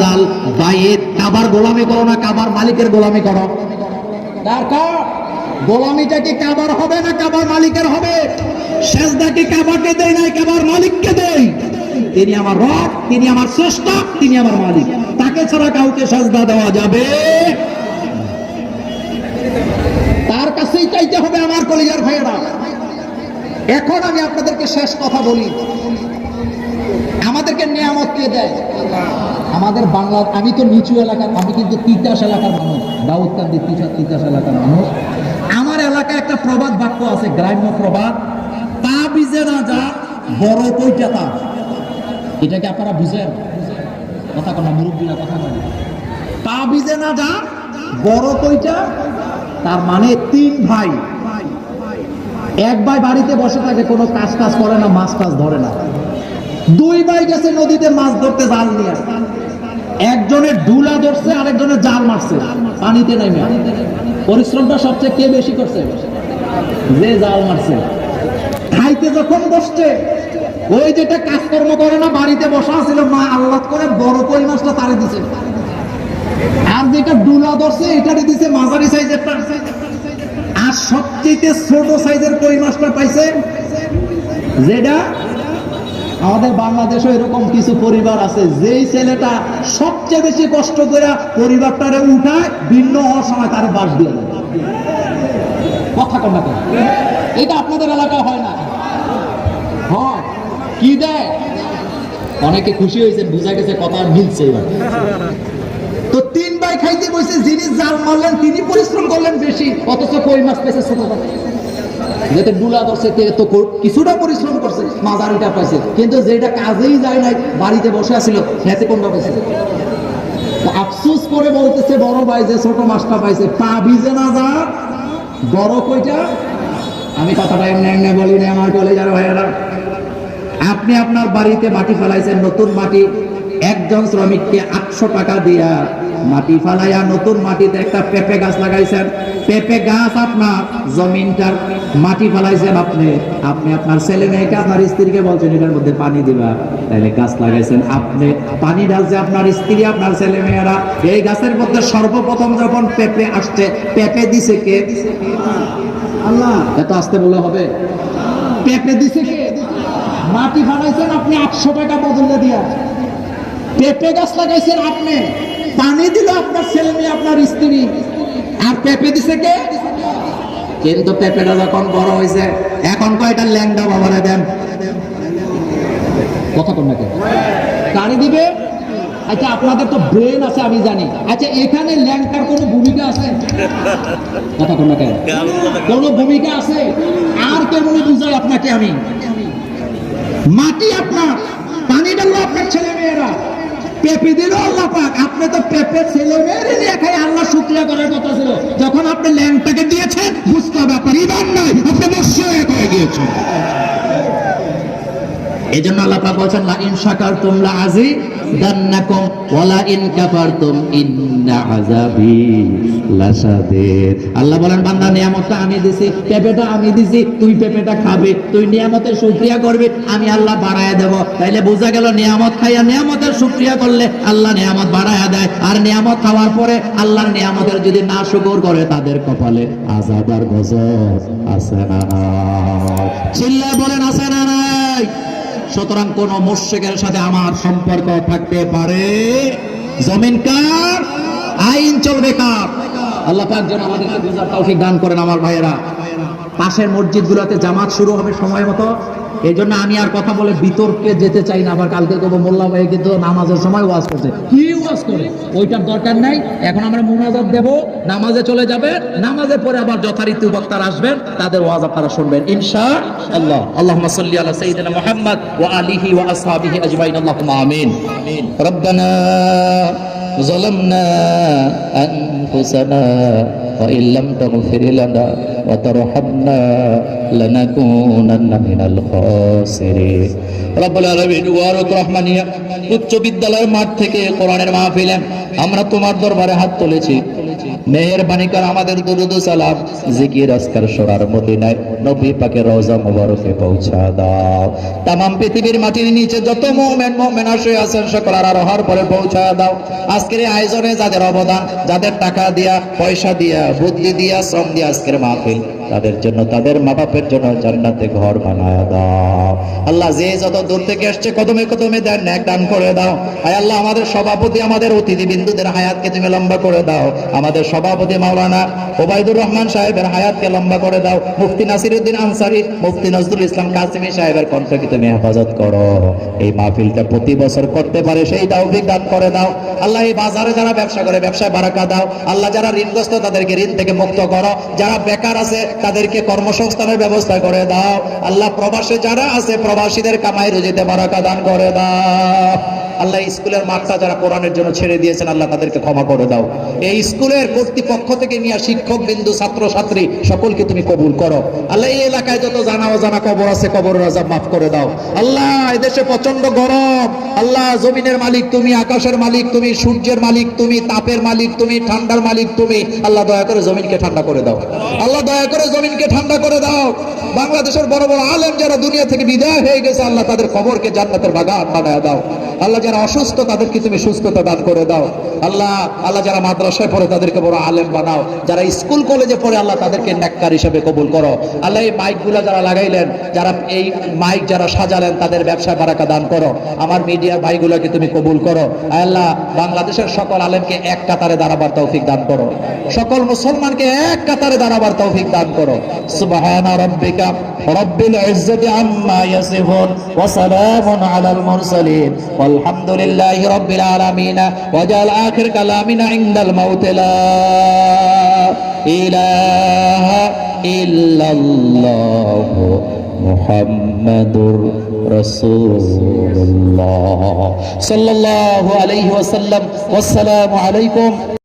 জাল বাইয়ে কাবার গোলামি করো না কাবার মালিকের গোলামি করো। দরকার। গোলামিটা কি কাবার হবে না কাবার মালিকের হবে? সেজদা কি কাবাকে দেয় নাই কাবার মালিককে দেয়? তিনি আমার রব তিনি আমার স্রষ্টা তিনি আমার মালিক। তাকে ছাড়া কাউকে সেজদা দেওয়া যাবে? তার কাছেই চাইতে হবে আমার কলিজার ভাইয়েরা। এখন আমি আপনাদেরকে শেষ কথা বলি। আমাদেরকে নিয়ামত কে দেয়? আমাদের বাংলা আমি তো নিচু এলাকার, আমি কিন্তু তিতাস এলাকার মানুষ। দাউদকান্দি তিতাস তিতাস এলাকার মানুষ। আমার এলাকায় একটা প্রবাদ বাক্য আছে, গ্রাম্য প্রবাদ। তা বিজে না যা বড় কইটা তা এটাকে আপনারা বুঝেন? কথা কোন মুরব্বীরা কথা বলে তা বিজে না যা বড় কইটা তার মানে তিন ভাই। এক ভাই বাড়িতে বসে থাকে, কোনো কাজ কাজ করে না মাছ টাছ ধরে না। দুই ভাই গেছে নদীতে মাছ ধরতে জাল নিয়ে। একজনের ডুলা ধরছে, আরেকজনের জাল মারছে। পানিতে নেমে। পরিশ্রমটা সবচেয়ে কে বেশি করছে? যে জাল মারছে। খাইতে যখন বসছে, ওই যেটা কাজকর্ম করে না, বাড়িতে বসা ছিল, মা আল্লাহ করে বড় মাছটা তারে দিছে। আর যেটা ডুলা ধরছে, এটারে দিছে মাঝারি সাইজেরটা আর সবচেয়ে ছোট সাইজের মাছটা পাইছে, যেটা আমাদের বাংলাদেশে এরকম কিছু পরিবার আছে। যেই ছেলেটা সবচেয়ে বেশি কষ্ট করে পরিবারটারে উঠায়, ভিন্ন হওয়ার সময় তারে বাস দিয়ে কথা কন্যা এটা আপনাদের এলাকায় হয় না? কি দেয়? অনেকে খুশি হয়েছে, বুঝা গেছে, কথা মিলছে এবার। তো তিন ভাই খাইতে বসে যিনি জাল মারলেন, তিনি পরিশ্রম করলেন বেশি, অথচ কই মাছ পেয়েছে ছোট যেতে ডুলা ধরছে তে কিছুটা পরিশ্রম মাঝারিটা পাইছে। কিন্তু যেটা কাজেই যায় নাই, বাড়িতে বসে আছিল সেতে কোনটা পাইছে? আফসুস করে বলতেছে, বড় ভাই যে ছোট মাছটা পাইছে। পা ভিজে না যা, বড় কইটা? আমি কথাটা এমনি এমনি বলি না আমার কলেজ আর ভাইয়েরা। আপনি আপনার বাড়িতে মাটি ফেলাইছেন, নতুন মাটি। একজন শ্রমিককে আটশো টাকা দিয়া মাটি ফালাইয়া নতুন মাটিতে একটা পেঁপে গাছ লাগাইছেন। পেঁপে গাছ আপনার জমিনটার মাটি ফালাইছেন আপনি। আপনি আপনার ছেলে মেয়েকে আপনার স্ত্রীকে বলছেন এটার মধ্যে পানি দিবা। তাহলে গাছ লাগাইছেন আপনি। পানি ঢালছে আপনার স্ত্রী আপনার ছেলে মেয়েরা। এই গাছের মধ্যে সর্বপ্রথম যখন পেঁপে আসছে পেঁপে দিছে কে? আল্লাহ। এত আসতে বলে হবে? পেঁপে দিছে কে? মাটি ফালাইছেন আপনি আটশো টাকা বদলে দিয়া। পেঁপে গাছ লাগাইছেন আপনি? পানি দিল আপনার ছেলে মেয়ে, আপনার স্ত্রী। আর পেঁপে দিছে কে? কিন্তু পেঁপেটা যখন বড় হয়েছে, এখন কয়টা ল্যাংডা বাবারে দেন? কথা কোন নাকি কারি দিবে? আচ্ছা আপনাদের তো ব্রেন আছে, আমি জানি। আচ্ছা এখানে ল্যাংটার কোনো ভূমিকা আছে? কথা কোন কোনো? ভূমিকা আছে? আর কেমন বুঝাই আপনাকে আমি। মাটি আপনার, পানি ডাললো আপনার ছেলে মেয়েরা। পেঁপে দিল আল্লাহ পাক। আপনি তো ছেলে মেয়েরে নিয়ে খাই, আল্লাহ শুক্রিয়া করার কথা ছিল। যখন আপনি ল্যাংটাকে দিয়েছেন, বুঝতে হবে আপনার ইমান নাই, আপনি গিয়েছেন? এই জন্য আল্লাহ পাক বলছেন, লা ইন শাকারতুম লা আজি দান্নাকুম ওয়ালা ইন কাফারতুম ইন্না আযাবি লাশাদীদ আল্লাহ বলেন, বান্দা, নিয়ামতটা আমি দিছি, পেঁপেটা আমি দিছি, তুই পেঁপেটা খাবে, তুই নিয়ামতের আমি আল্লাহ বাড়ায় দেব। তাইলে বোঝা গেল, নিয়ামত খাইয়া নিয়ামতের করলে আল্লাহ নিয়ামত বাড়ায় দেয়, আর নিয়ামত খাওয়ার পরে আল্লাহর নিয়ামতের যদি না শুকর করে, তাদের কপালে আর গজব আছে না। বলেন, আছে না নাই? সুতরাং কোন মুর্শিকের সাথে আমার সম্পর্ক থাকতে পারে? জমিন কার? আইন চলবে কার? আল্লাহ পাক যেন আমাদেরকে বুঝার তৌফিক দান করেন আমার ভাইয়েরা। পাশের মসজিদগুলোতে জামাত শুরু হবে সময় মতো। এই জন্য আমি আর কথা বলে বিতর্কে যেতে চাই না, আবার কালকে কব মোল্লা ভাই কিন্তু নামাজের সময় ওয়াজ করছে। কি ওয়াজ করে? ওইটার দরকার নাই। এখন আমরা মুনাজাত দেব, নামাজে চলে যাবে, নামাজের পরে আবার যথারীতি বক্তারা আসবেন, তাদের ওয়াজ আপনারা শুনবেন ইনশা আল্লাহ আল্লাহুম্মা সাল্লি আলা সাইয়্যিদিনা মুহাম্মদ ওয়া আলিহি ওয়া আসহাবিহি আজমাইন। আল্লাহুম্মা আমিন। রব্বানা ظلمنا أنفسنا وإن لم تغفر لنا وترحمنا لنكونن من الخاسرين রব্বুল আলামিন ওয়ারত রহমানিয়া উচ্চ বিদ্যালয়ের মাঠ থেকে কোরআনের মাহফিলে আমরা তোমার দরবারে হাত তুলেছি করে আমাদের দুরুদ সালাম। জিকির সরার নবী পাকে রওজা পৌঁছা দাও। তামাম পৃথিবীর মাটির নিচে যত মুমিন, মুমিনা আসে সকল আর রহার পরে পৌঁছা দাও। আজকের আয়োজনে যাদের অবদান, যাদের টাকা দিয়া, পয়সা দিয়া, বুদ্ধি দিয়া, শ্রম দিয়া আজকের মাহফিল। তাদের জন্য, তাদের মা বাপের জন্য জান্নাতে ঘর বানায় দাও। আল্লাহ যে যত দূর থেকে আসছে, কদমে কদমে দেন ন্যাক দান করে দাও। আয় আল্লাহ, আমাদের সভাপতি, আমাদের অতিথি বিন্দুদের হায়াতকে তুমি লম্বা করে দাও। আমাদের সভাপতি মাওলানা ওবায়দুর রহমান সাহেবের হায়াতকে লম্বা করে দাও। মুফতি নাসিরউদ্দিন আনসারি, মুফতি নজরুল ইসলাম কাসিমি সাহেবের কণ্ঠকে তুমি হেফাজত করো? এই মাহফিলটা প্রতি বছর করতে পারে, সেই তৌফিক দান করে দাও। আল্লাহ এই বাজারে যারা ব্যবসা করে, ব্যবসায় বারাকা দাও। আল্লাহ যারা ঋণগ্রস্ত, তাদেরকে ঋণ থেকে মুক্ত করো। যারা বেকার আছে তাদেরকে কর্মসংস্থানের ব্যবস্থা করে দাও। আল্লাহ প্রবাসে যারা আছে, প্রবাসীদের কামাই রুজিতে বারাকা দান করে দাও। আল্লাহ স্কুলের মাঠটা যারা কোরআনের জন্য ছেড়ে দিয়েছেন, আল্লাহ তাদেরকে ক্ষমা করে দাও। এই স্কুলের কর্তৃপক্ষ থেকে নিয়ে শিক্ষক, বিন্দু, ছাত্র, ছাত্রী, সকলকে তুমি কবুল করো। আল্লাহ, এই এলাকায় যত জানা অজানা কবর আছে, কবর রাজা মাফ করে দাও। আল্লাহ এদেশে প্রচণ্ড গরম। আল্লাহ, জমিনের মালিক তুমি, আকাশের মালিক তুমি, সূর্যের মালিক তুমি, তাপের মালিক তুমি, ঠান্ডার মালিক তুমি। আল্লাহ, দয়া করে জমিনকে ঠান্ডা করে দাও। আল্লাহ, দয়া করে জমিনকে ঠান্ডা করে দাও। বাংলাদেশের বড় বড় আলেম যারা দুনিয়া থেকে বিদায় হয়ে গেছে, আল্লাহ তাদের খবরকে জান্নাতের বাগান বানায় দাও। আল্লাহ যারা অসুস্থ, তাদেরকে তুমি সুস্থতা দান করে দাও। আল্লাহ আল্লাহ যারা মাদ্রাসায় পড়ে, তাদেরকে বড় আলেম বানাও। যারা স্কুল কলেজে পড়ে, আল্লাহ তাদেরকে নেককার হিসেবে কবুল করো। আল্লাহ, এই মাইকগুলো যারা লাগাইলেন, যারা এই মাইক যারা সাজালেন, তাদের ব্যবসা বারাকা দান করো। আমার মিডিয়ার ভাইগুলোকে তুমি কবুল করো। আল্লাহ, বাংলাদেশের সকল আলেমকে এক কাতারে দাঁড়াবার তৌফিক দান করো। সকল মুসলমানকে এক কাতারে দাঁড়াবার তৌফিক দান করো। সুবহানা রাব্বিকা রব্বিল ইজ্জাতি আম্মা ইয়াসিফুন ওয়া সালামুন আলাল মুরসালিন। والحمد لله رب العالمين. وجعل آخر كلامنا عند الموت. لا إله إلا الله محمد رسول الله. صلى الله عليه وسلم. والسلام عليكم.